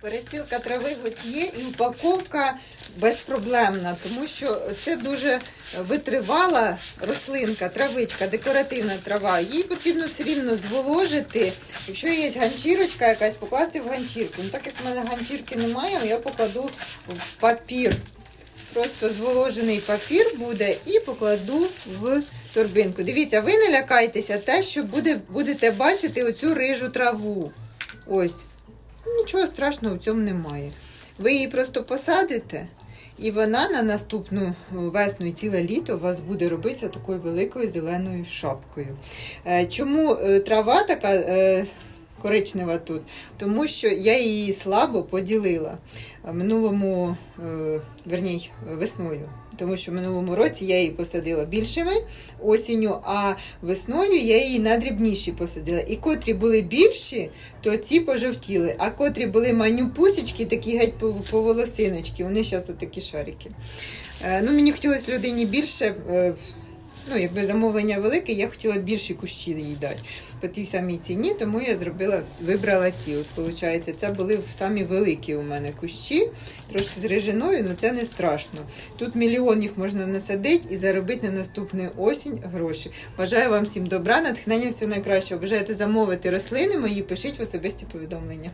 Пересілка трави готє і упаковка безпроблемна, тому що це дуже витривала рослинка, травичка, декоративна трава. Їй потрібно все рівно зволожити. Якщо є ганчірочка якась, покласти в ганчірку. Ну, так як в мене ганчірки немає, я покладу в папір. Просто зволожений папір буде і покладу в торбинку. Дивіться, ви не лякайтеся те, що буде, будете бачити оцю рижу траву. Ось. Нічого страшного в цьому немає. Ви її просто посадите, і вона на наступну весну і ціле літо у вас буде робитися такою великою зеленою шапкою. Е, Чому е, трава така е, коричнева тут? Тому що я її слабо поділила Е, минулому, е, верній, весною. Тому що в минулому році я її посадила більшими осінню, а весною я її на дрібніші посадила. І котрі були більші, то ці пожовтіли. А котрі були манюпусечки, такі геть по, волосиночки, вони зараз такі шарики. Е, ну, мені хотілося людині більше. Ну, якби замовлення велике, я хотіла більші кущі їй дати по тій самій ціні, тому я зробила, вибрала ці. От, виходить, це були самі великі у мене кущі, трошки з режиною, але це не страшно. Тут мільйон їх можна насадити і заробити на наступну осінь гроші. Бажаю вам всім добра, натхнення, всього найкращого. Бажаєте замовити рослини мої, пишіть в особисті повідомлення.